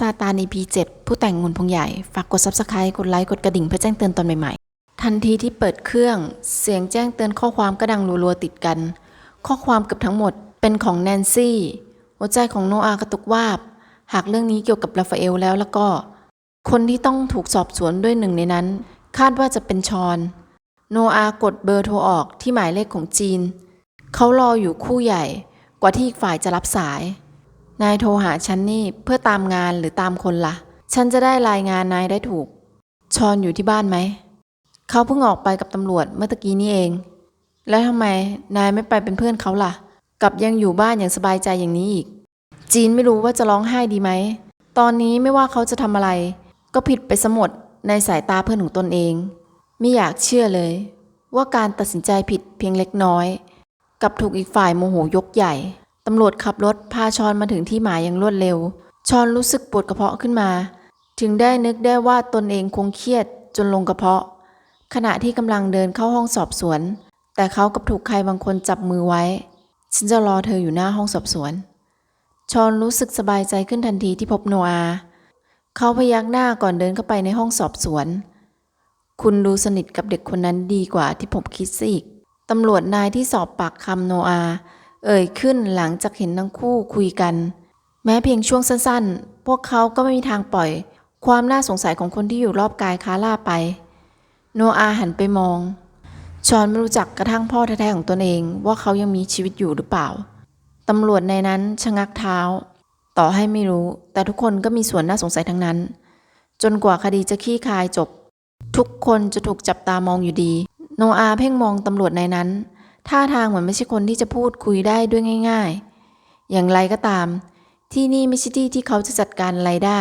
ซาตาน EP 7ผู้แต่งงุนพงใหญ่ ฝากกด Subscribe กดไลค์ กดกระดิ่งเพื่อแจ้งเตือนตอนใหม่ๆ ทันทีที่เปิดเครื่อง เสียงแจ้งเตือนข้อความก็ดังรัวๆติดกัน ข้อความเกือบทั้งหมดเป็นของแนนซี่ หัวใจของโนอากระตุกวาบ หากเรื่องนี้เกี่ยวกับราฟาเอลแล้วแล้วก็ คนที่ต้องถูกสอบสวนด้วยหนึ่งในนั้น คาดว่าจะเป็นชอน โนอากดเบอร์โทรออกที่หมายเลขของจีน เขารออยู่คู่ใหญ่กว่าที่อีกฝ่ายจะรับสาย นายโทรหาฉันนี่เพื่อตามงานหรือตามคนละ่ะ ฉันจะได้รายงานนายได้ถูก ชอนอยู่ที่บ้านไหม เขาเพิ่งออกไปกับตำรวจเมื่อตะกี้นี่เอง แล้วทำไมนายไม่ไปเป็นเพื่อนเขาล่ะ กับยังอยู่บ้านอย่างสบายใจอย่างนี้อีก จีนไม่รู้ว่าจะร้องไห้ดีไหม ตอนนี้ไม่ว่าเขาจะทำอะไร ก็ผิดไปสมดในสายตาเพื่อนของตนเอง ไม่อยากเชื่อเลย ว่าการตัดสินใจผิดเพียงเล็กน้อย กับถูกอีกฝ่ายโมโหยกใหญ่ ตำรวจขับรถพาชอนมาถึงที่หมายอย่างรวดเร็ว ชอนรู้สึกปวดกระเพาะขึ้นมา ถึงได้นึกได้ว่าตนเองคงเครียดจนลงกระเพาะ ขณะที่กำลังเดินเข้าห้องสอบสวน แต่เขากับถูกใครบางคนจับมือไว้ ฉันจะรอเธออยู่หน้าห้องสอบสวน ชอนรู้สึกสบายใจขึ้นทันทีที่พบโนอา เขาพยักหน้าก่อนเดินเข้าไปในห้องสอบสวน คุณดูสนิทกับเด็กคนนั้นดีกว่าที่ผมคิดซะอีกตำรวจนายที่สอบปากคำโนอา เอ่ยขึ้นหลังจากเห็นทั้งคู่คุยกัน แม้เพียงช่วงสั้นๆ พวกเขาก็ไม่มีทางปล่อย ความน่าสงสัยของคนที่อยู่รอบกายคาร่าไป โนอาหันไปมอง ชอนไม่รู้จักกระทั่งพ่อแท้ๆของตนเองว่าเขายังมีชีวิตอยู่หรือเปล่า ตำรวจในนั้นชะงักเท้า ต่อให้ไม่รู้ แต่ทุกคนก็มีส่วนน่าสงสัยทั้งนั้น จนกว่าคดีจะขี้คายจบ ทุกคนจะถูกจับตามองอยู่ดี โนอาเพ่งมองตำรวจในนั้น ท่าทางเหมือนไม่ใช่คนที่จะพูดคุยได้ด้วยง่าย ๆ อย่างไรก็ตาม ที่นี่ไม่ใช่ที่ที่เขาจะจัดการอะไรได้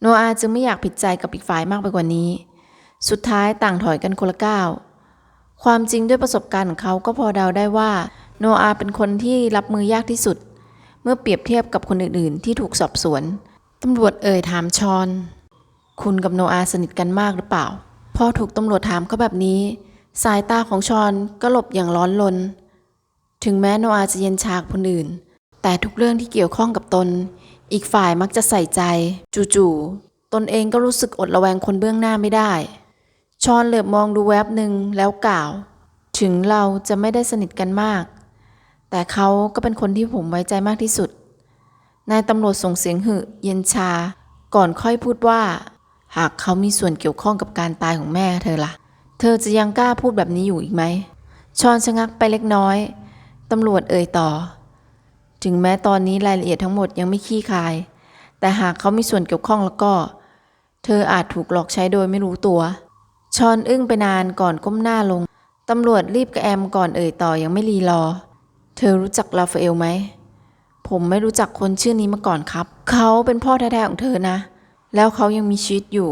โนอาจึงไม่อยากผิดใจกับอีกฝ่ายมากไปกว่านี้ สุดท้ายต่างถอยกันคนละก้าวความจริงด้วยประสบการณ์ของเขาก็พอเดาได้ว่า โนอาเป็นคนที่รับมือยากที่สุด เมื่อเปรียบเทียบกับคนอื่นๆ ที่ถูกสอบสวนตำรวจเอ่ยถามชอน คุณกับโนอาสนิทกันมากหรือเปล่า พอถูกตำรวจถามเขาแบบนี้ สายตาของชอนก็หลบอย่างร้อนรนถึงแม้โนอาจะเย็นชากคนอื่น แต่ทุกเรื่องที่เกี่ยวข้องกับตน อีกฝ่ายมักจะใส่ใจ จู่ๆตนเองก็รู้สึกอดระแวงคนเบื้องหน้าไม่ได้ ชอนเหลือบมองดูแวบหนึ่งแล้วกล่าว ถึงเราจะไม่ได้สนิทกันมาก แต่เขาก็เป็นคนที่ผมไว้ใจมากที่สุดนายตำรวจส่งเสียงหึเย็นชา ก่อนค่อยพูดว่า หากเขามีส่วนเกี่ยวข้องกับการตายของแม่เธอละ่ะ ธอจะยังกล้าพูดแบบนี้อยู่อีกไหม ชอนชะงักไปเล็กน้อย ตำรวจเอ่ยต่อ ถึงแม้ตอนนี้รายละเอียดทั้งหมดยังไม่ขี้คาย แต่หากเขามีส่วนเกี่ยวข้องแล้วก็ เธออาจถูกหลอกใช้โดยไม่รู้ตัว ชอนอึ้งไปนานก่อนก้มหน้าลง ตำรวจรีบกระแอมก่อนเอ่ยต่อยังไม่รีรอ เธอรู้จักราฟาเอลไหม ผมไม่รู้จักคนชื่อนี้มาก่อนครับ เขาเป็นพ่อแท้ๆของเธอนะ แล้วเขายังมีชีวิตอยู่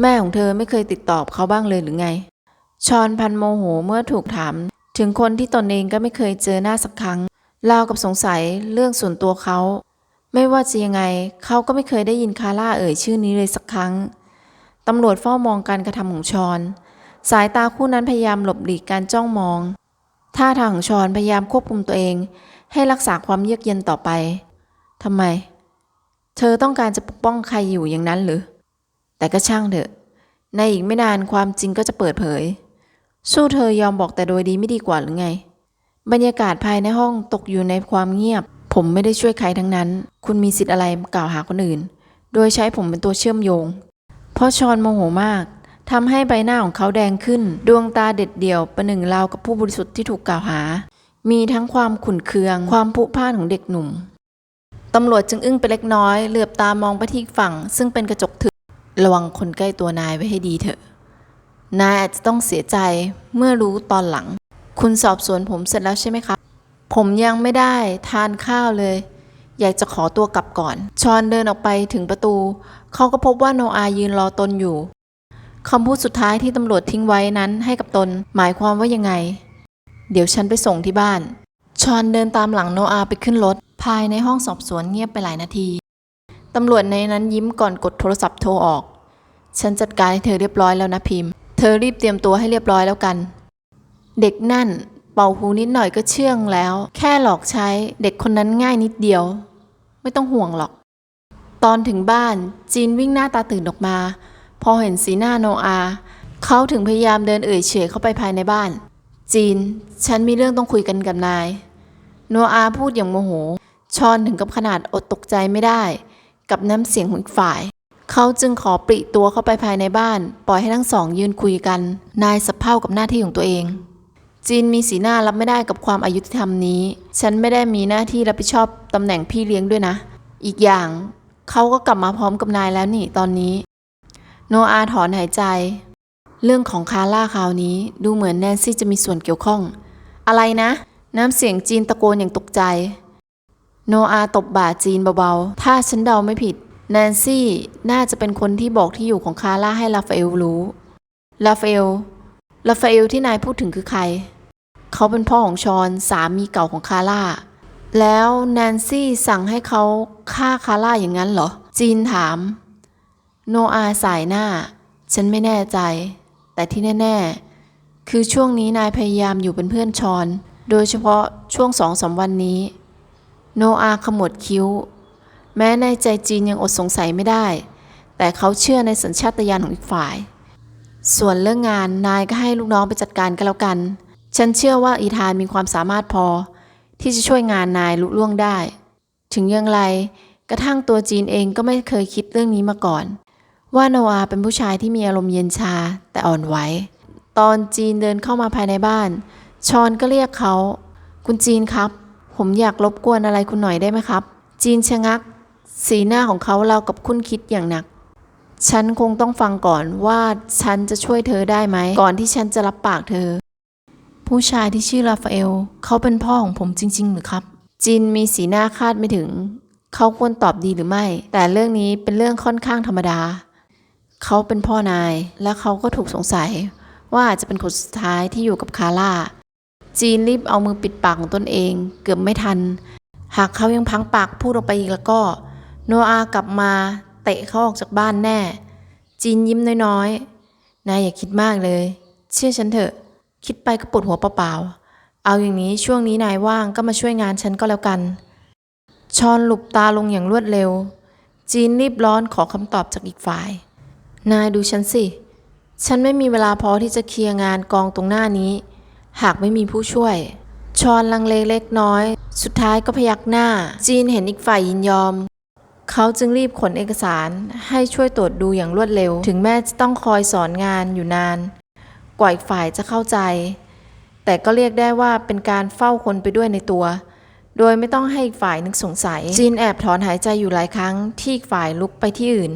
แม่ของเธอไม่เคยติดต่อเขาบ้างเลยหรือไง ชอนพันโมโหเมื่อถูกถาม ถึงคนที่ตนเองก็ไม่เคยเจอหน้าสักครั้งราวกับสงสัยเรื่องส่วนตัวเขา ไม่ว่าจะยังไงเขาก็ไม่เคยได้ยินคาร่าเอ่ยชื่อนี้เลยสักครั้งตำรวจเฝ้ามองการกระทำของชอน สายตาคู่นั้นพยายามหลบหลีกการจ้องมอง ท่าทางของชอนพยายามควบคุมตัวเอง ให้รักษาความเยือกเย็นต่อไปทำไม เธอต้องการจะปกป้องใครอยู่อย่างนั้นหรือ แต่ก็ช่างเถอะ ในอีกไม่นานความจริงก็จะเปิดเผย สู้เธอยอมบอกแต่โดยดีไม่ดีกว่าหรือไง บรรยากาศภายในห้องตกอยู่ในความเงียบ ผมไม่ได้ช่วยใครทั้งนั้น คุณมีสิทธิ์อะไรกล่าวหาคนอื่น โดยใช้ผมเป็นตัวเชื่อมโยง เพราะชอนโมโหมากทำให้ใบหน้าของเขาแดงขึ้น ดวงตาเด็ดเดี่ยวประหนึ่งราวกับผู้บริสุทธิ์ที่ถูกกล่าวหา มีทั้งความขุ่นเคือง ความผุพล่านของเด็กหนุ่มตำรวจจึงอึ้งไปเล็กน้อย เหลือบตามองไปที่ฝั่ง ซึ่งเป็นกระจกทึบ ระวังคนใกล้ตัวนายไว้ให้ดีเถอะ นายอาจจะต้องเสียใจเมื่อรู้ตอนหลัง คุณสอบสวนผมเสร็จแล้วใช่ไหมครับ ผมยังไม่ได้ทานข้าวเลย อยากจะขอตัวกลับก่อน ชอนเดินออกไปถึงประตู เขาก็พบว่าโนอายืนรอตนอยู่คำพูดสุดท้ายที่ตำรวจทิ้งไว้นั้นให้กับตนหมายความว่ายังไง เดี๋ยวฉันไปส่งที่บ้าน ชอนเดินตามหลังโนอาไปขึ้นรถ ภายในห้องสอบสวนเงียบไปหลายนาที ตำรวจในนั้นยิ้มก่อนกดโทรศัพท์โทรออก ฉันจัดการให้เธอเรียบร้อยแล้วนะพิมพ์ เธอรีบเตรียมตัวให้เรียบร้อยแล้วกัน เด็กนั่น เป่าหูนิดหน่อยก็เชื่องแล้ว แค่หลอกใช้เด็กคนนั้นง่ายนิดเดียว ไม่ต้องห่วงหรอก ตอนถึงบ้านจีนวิ่งหน้าตาตื่นออกมา พอเห็นสีหน้าโนอาเขาถึงพยายามเดินเอ่ยเฉยเข้าไปภายในบ้าน จีน ฉันมีเรื่องต้องคุยกันกับนาย โนอาพูดอย่างโมโห ชอนถึงกับขนาดอดตกใจไม่ได้ กับน้ำเสียงของอีกฝ่าย เขาจึงขอปริตัวเข้าไปภายในบ้าน ปล่อยให้ทั้งสองยืนคุยกัน นายสับเพ่ากับหน้าที่ของตัวเอง จีนมีสีหน้ารับไม่ได้กับความอายุธรรมนี้ ฉันไม่ได้มีหน้าที่รับผิดชอบตำแหน่งพี่เลี้ยงด้วยนะ อีกอย่างเขาก็กลับมาพร้อมกับนายแล้วนี่ตอนนี้ โนอาถอนหายใจ เรื่องของคาร่าคราวนี้ดูเหมือนแนนซี่จะมีส่วนเกี่ยวข้อง อะไรนะ น้ำเสียงจีนตะโกนอย่างตกใจ โนอาตบบ่าจีนเบาๆ ถ้าฉันเดาไม่ผิด แนนซี่น่าจะเป็นคนที่บอกที่อยู่ของคาร่าให้ลาฟาเอลรู้ ลาฟาเอล ลาฟาเอลที่นายพูดถึงคือใคร เขาเป็นพ่อของชอนสามีเก่าของคาร่า แล้วแนนซี่สั่งให้เขาฆ่าคาร่าอย่างนั้นเหรอ จีนถาม โนอาสายหน้า ฉันไม่แน่ใจ แต่ที่แน่ ๆ คือช่วงนี้นายพยายามอยู่เป็นเพื่อนชอน โดยเฉพาะช่วงสองสามวันนี้ โนอาขมวดคิ้ว แม้ในใจจีนยังอดสงสัยไม่ได้ แต่เขาเชื่อในสัญชาตญาณของอีกฝ่าย ส่วนเรื่องงานนายก็ให้ลูกน้องไปจัดการกันแล้วกัน ฉันเชื่อว่าอีธานมีความสามารถพอ ที่จะช่วยงานนายลุล่วงได้ ถึงอย่างไร กระทั่งตัวจีนเองก็ไม่เคยคิดเรื่องนี้มาก่อน ว่าโนอาเป็นผู้ชายที่มีอารมณ์เย็นชาแต่อ่อนไหวตอนจีนเดินเข้ามาภายในบ้าน ชอนก็เรียกเขา คุณจีนครับ ผมอยากรบกวนอะไรคุณหน่อยได้ไหมครับ จีนชะงัก สีหน้าของเขาเรากับคุ้นคิดอย่างหนัก ฉันคงต้องฟังก่อนว่าฉันจะช่วยเธอได้ไหม ก่อนที่ฉันจะรับปากเธอ ผู้ชายที่ชื่อราฟาเอล เขาเป็นพ่อของผมจริง ๆ หรือครับจินมีสีหน้าคาดไม่ถึง เขาควรตอบดีหรือไม่ แต่เรื่องนี้เป็นเรื่องค่อนข้างธรรมดา เขาเป็นพ่อนายและเขาก็ถูกสงสัยว่าอาจจะเป็นคนสุดท้ายที่อยู่กับคาร่า จีนรีบเอามือปิดปากของตนเอง เกือบไม่ทัน หากเขายังพังปากพูดออกไปอีกแล้วก็ โนอากลับมาเตะเขาออกจากบ้านแน่ จีนยิ้มน้อยๆ นายอย่าคิดมากเลย เชื่อฉันเถอะ คิดไปก็ปวดหัวเปล่าๆ เอาอย่างนี้ช่วงนี้นายว่างก็มาช่วยงานฉันก็แล้วกัน ชอนหลุบตาลงอย่างรวดเร็ว จีนรีบร้อนขอคำตอบจากอีกฝ่าย นายดูฉันสิ ฉันไม่มีเวลาพอที่จะเคลียร์งานกองตรงหน้านี้ หากไม่มีผู้ช่วย ชอนลังเลเล็กน้อย สุดท้ายก็พยักหน้า จีนเห็นอีกฝ่ายยินยอม เขาจึงรีบขนเอกสารให้ช่วยตรวจดูอย่างรวดเร็ว ถึงแม้จะต้องคอยสอนงานอยู่นาน กว่าอีกฝ่ายจะเข้าใจ แต่ก็เรียกได้ว่าเป็นการเฝ้าคนไปด้วยในตัว โดยไม่ต้องให้อีกฝ่ายนึกสงสัย จีนแอบถอนหายใจอยู่หลายครั้งที่อีกฝ่ายลุกไปที่อื่น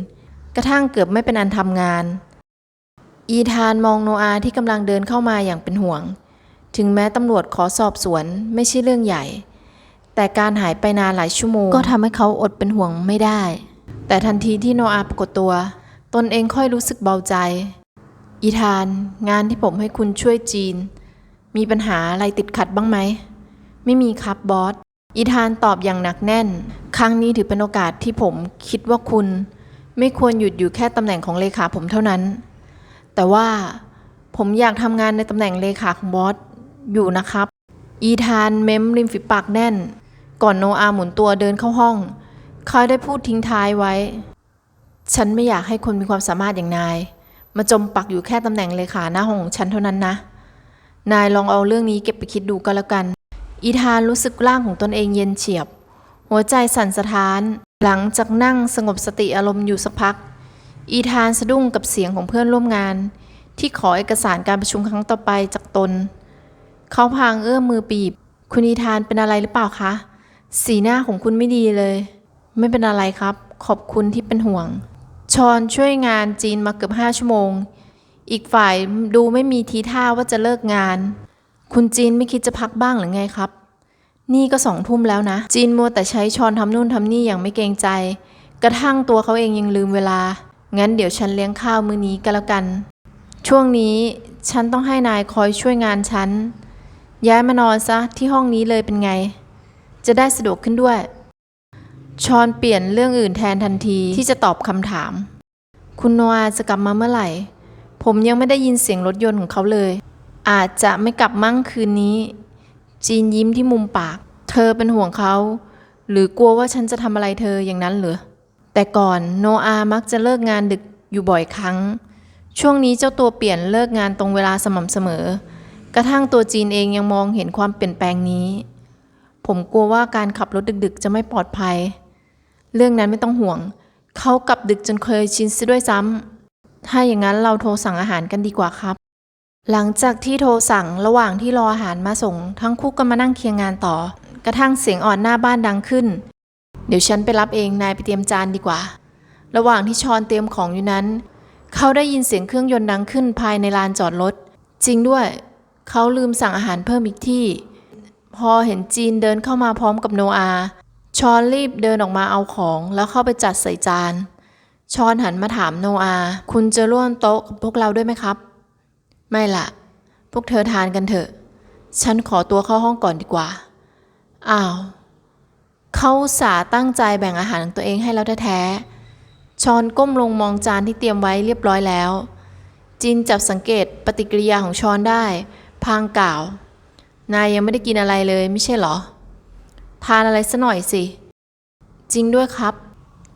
กระทั่งเกือบไม่เป็นอันทำงาน อีธานมองโนอาที่กำลังเดินเข้ามาอย่างเป็นห่วง ถึงแม้ตำรวจขอสอบสวนไม่ใช่เรื่องใหญ่ แต่การหายไปนานหลายชั่วโมง ก็ทำให้เขาอดเป็นห่วงไม่ได้ แต่ทันทีที่โนอาปรากฏตัว ตนเองค่อยรู้สึกเบาใจ อีธาน งานที่ผมให้คุณช่วยจีน มีปัญหาอะไรติดขัดบ้างไหม ไม่มีครับบอส อีธานตอบอย่างหนักแน่น ครั้งนี้ถือเป็นโอกาสที่ผมคิดว่าคุณ ไม่ควรหยุดอยู่แค่ตำแหน่งของเลขาผมเท่านั้น แต่ว่าผมอยากทำงานในตำแหน่งเลขาของบอส อยู่นะครับ อีธานเม้มริมฝีปากแน่น ก่อนโนอาหมุนตัวเดินเข้าห้อง เขาได้พูดทิ้งท้ายไว้ ฉันไม่อยากให้คนมีความสามารถอย่างนาย มาจมปักอยู่แค่ตำแหน่งเลขาหน้าห้องของฉันเท่านั้นนะ นายลองเอาเรื่องนี้เก็บไปคิดดูก็แล้วกัน อีธานรู้สึกร่างของตนเองเย็นเฉียบ หัวใจสั่นสะท้าน หลังจากนั่งสงบสติอารมณ์อยู่สักพัก อีธานสะดุ้งกับเสียงของเพื่อนร่วมงานที่ขอเอกสารการประชุมครั้งต่อไปจากตน เขาพางเอื้อมมือปีบ คุณอีธานเป็นอะไรหรือเปล่าคะ สีหน้าของคุณไม่ดีเลย ไม่เป็นอะไรครับ ขอบคุณที่เป็นห่วง ชอนช่วยงานจีนมาเกือบห้าชั่วโมง อีกฝ่ายดูไม่มีทีท่าว่าจะเลิกงาน คุณจีนไม่คิดจะพักบ้างหรือไงครับ นี่ก็สองทุ่มแล้วนะ จีนมัวแต่ใช้ชอนทำนู่นทำนี่อย่างไม่เกรงใจ กระทั่งตัวเขาเองยังลืมเวลา งั้นเดี๋ยวฉันเลี้ยงข้าวมื้อนี้ก็แล้วกัน ช่วงนี้ฉันต้องให้นายคอยช่วยงานฉัน ย้ายมานอนซะที่ห้องนี้เลยเป็นไง จะได้สะดวกขึ้นด้วย ชอนเปลี่ยนเรื่องอื่นแทนทันทีที่จะตอบคำถาม คุณโนอาจะกลับมาเมื่อไหร่ ผมยังไม่ได้ยินเสียงรถยนต์ของเขาเลย อาจจะไม่กลับมั่งคืนนี้ จีนยิ้มที่มุมปาก เธอเป็นห่วงเขา หรือกลัวว่าฉันจะทำอะไรเธออย่างนั้นเหรอ แต่ก่อนโนอามักจะเลิกงานดึกอยู่บ่อยครั้ง ช่วงนี้เจ้าตัวเปลี่ยนเลิกงานตรงเวลาสม่ำเสมอ กระทั่งตัวจีนเองยังมองเห็นความเปลี่ยนแปลงนี้ ผมกลัวว่าการขับรถดึกๆ จะไม่ปลอดภัย เรื่องนั้นไม่ต้องห่วง เขากลับดึกจนเคยชินซะด้วยซ้ำ ถ้าอย่างนั้นเราโทรสั่งอาหารกันดีกว่าครับ หลังจากที่โทรสั่งระหว่างที่รออาหารมาส่ง ทั้งคู่ก็มานั่งเคียงงานต่อ กระทั่งเสียงอ่อนหน้าบ้านดังขึ้น เดี๋ยวฉันไปรับเองนายไปเตรียมจานดีกว่า ระหว่างที่ชอนเตรียมของอยู่นั้น เขาได้ยินเสียงเครื่องยนต์ดังขึ้นภายในลานจอดรถจริงด้วย เขาลืมสั่งอาหารเพิ่มอีกที่ พอเห็นจีนเดินเข้ามาพร้อมกับโนอาชอนรีบเดินออกมาเอาของแล้วเข้าไปจัดใส่จาน ชอนหันมาถามโนอา คุณจะร่วมโต๊ะกับพวกเราด้วยไหมครับ ไม่ละพวกเธอทานกันเถอะ ฉันขอตัวเข้าห้องก่อนดีกว่า อ้าว เขาสาตั้งใจแบ่งอาหารของตัวเองให้แล้วแท้ๆ ชอนก้มลงมองจานที่เตรียมไว้เรียบร้อยแล้ว จินจับสังเกตปฏิกิริยาของชอนได้ พางกล่าว นายยังไม่ได้กินอะไรเลยไม่ใช่เหรอ ทานอะไรซะหน่อยสิ จริงด้วยครับ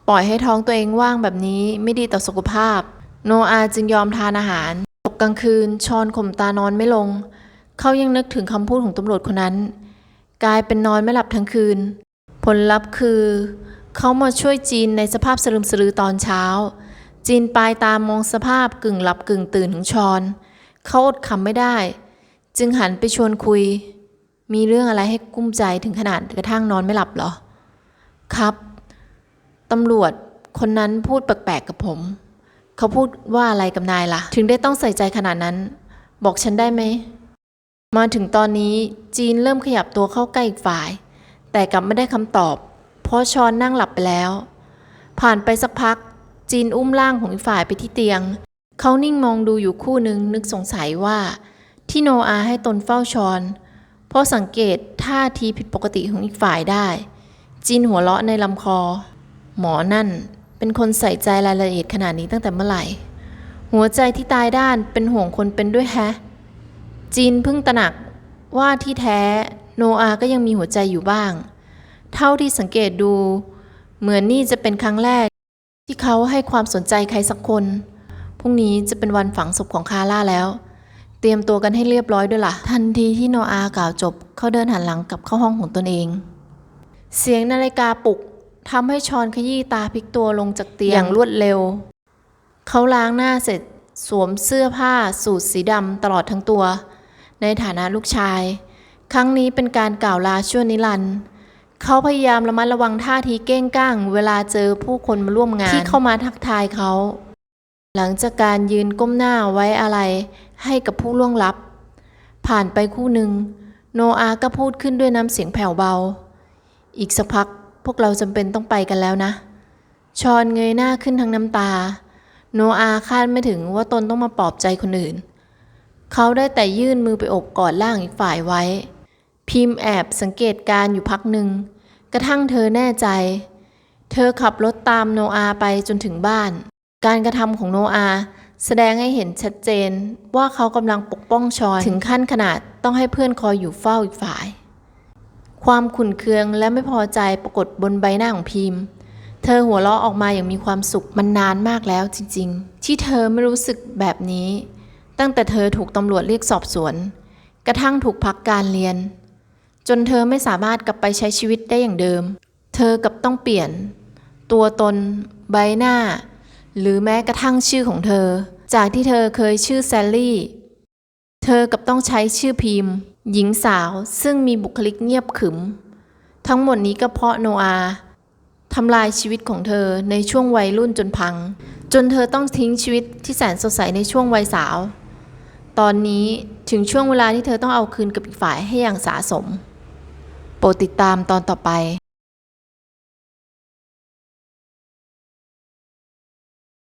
ปล่อยให้ท้องตัวเองว่างแบบนี้ไม่ดีต่อสุขภาพ โนอาจึงยอมทานอาหาร ตกกลางคืน ชอนข่มตานอนไม่ลง เขายังนึกถึงคำพูดของตำรวจคนนั้น กลายเป็นนอนไม่หลับทั้งคืน ผลลัพธ์คือ เขามาช่วยจีนในสภาพสลึมสลือตอนเช้า จีนปลายตามองสภาพกึ่งหลับกึ่งตื่นของชอน เขาอดคำไม่ได้ จึงหันไปชวนคุย มีเรื่องอะไรให้กุ้มใจถึงขนาดกระทั่งนอนไม่หลับเหรอ ครับตำรวจคนนั้นพูดแปลกๆกับผม เขาพูดว่าอะไรกับนายล่ะ ถึงได้ต้องใส่ใจขนาดนั้น บอกฉันได้ไหม มาถึงตอนนี้จีนเริ่มขยับตัวเข้าใกล้อีกฝ่าย แต่กลับไม่ได้คำตอบ เพราะชอนนั่งหลับไปแล้ว ผ่านไปสักพัก จีนอุ้มร่างของอีกฝ่ายไปที่เตียง เขานิ่งมองดูอยู่คู่หนึ่งนึกสงสัยว่า ที่โนอาให้ตนเฝ้าชอน เพราะสังเกตท่าทีผิดปกติของอีกฝ่ายได้จีนหัวเราะในลำคอ หมอนั่นเป็นคนใส่ใจรายละเอียดขนาดนี้ตั้งแต่เมื่อไหร่ หัวใจที่ตายด้านเป็นห่วงคนเป็นด้วยแฮะจีนเพิ่งตระหนักว่าที่แท้โนอาก็ยังมีหัวใจอยู่บ้าง เท่าที่สังเกตดู เหมือนนี่จะเป็นครั้งแรก ที่เขาให้ความสนใจใครสักคนพรุ่งนี้จะเป็นวันฝังศพของคาร่าแล้ว เตรียมตัวกันให้เรียบร้อยด้วยล่ะ ทันทีที่โนอากล่าวจบ เขาเดินหันหลังกลับเข้าห้องของตนเอง เสียงนาฬิกาปลุกทำให้ชอนขยี้ตาพลิกตัวลงจากเตียงอย่างรวดเร็ว เขาล้างหน้าเสร็จสวมเสื้อผ้าสูทสีดำตลอดทั้งตัว ในฐานะลูกชาย ครั้งนี้เป็นการกล่าวลาชั่วนิรันดร์เขาพยายามระมัดระวังท่าทีเก้งก้าง เวลาเจอผู้คนมาร่วมงานที่เข้ามาทักทายเขา หลังจากการยืนก้มหน้าไว้อะไร ให้กับผู้ล่วงลับ ผ่านไปคู่หนึ่ง โนอาก็พูดขึ้นด้วยน้ำเสียงแผ่วเบา อีกสักพักพวกเราจำเป็นต้องไปกันแล้วนะ ชอนเงยหน้าขึ้นทั้งน้ำตา โนอาคาดไม่ถึงว่าตนต้องมาปลอบใจคนอื่น เขาได้แต่ยื่นมือไปโอบกอดร่างอีกฝ่ายไว้ พิมพ์แอบสังเกตการอยู่พักหนึ่ง กระทั่งเธอแน่ใจ เธอขับรถตามโนอาไปจนถึงบ้าน การกระทำของโนอา แสดงให้เห็นชัดเจนว่าเขากำลังปกป้องชอนถึงขั้นขนาดต้องให้เพื่อนคอยอยู่เฝ้าอีกฝ่าย ความขุ่นเคืองและไม่พอใจปรากฏบนใบหน้าของพิมพ์ เธอหัวเราะออกมาอย่างมีความสุขมันนานมากแล้วจริง ๆ ที่เธอไม่รู้สึกแบบนี้ ตั้งแต่เธอถูกตำรวจเรียกสอบสวน กระทั่งถูกพักการเรียน จนเธอไม่สามารถกลับไปใช้ชีวิตได้อย่างเดิม เธอกับต้องเปลี่ยน ตัวตน ใบหน้า หรือแม้กระทั่งชื่อของเธอ จากที่เธอเคยชื่อแซลลี่ เธอกับต้องใช้ชื่อพิมพ์ หญิงสาวซึ่งมีบุคลิกเงียบขรึม ทั้งหมดนี้ก็เพราะโนอาทำลายชีวิตของเธอในช่วงวัยรุ่นจนพัง จนเธอต้องทิ้งชีวิตที่แสนสดใสในช่วงวัยสาว ตอนนี้ถึงช่วงเวลาที่เธอต้องเอาคืนกับอีกฝ่ายให้อย่างสาสม โปรดติดตามตอนต่อไป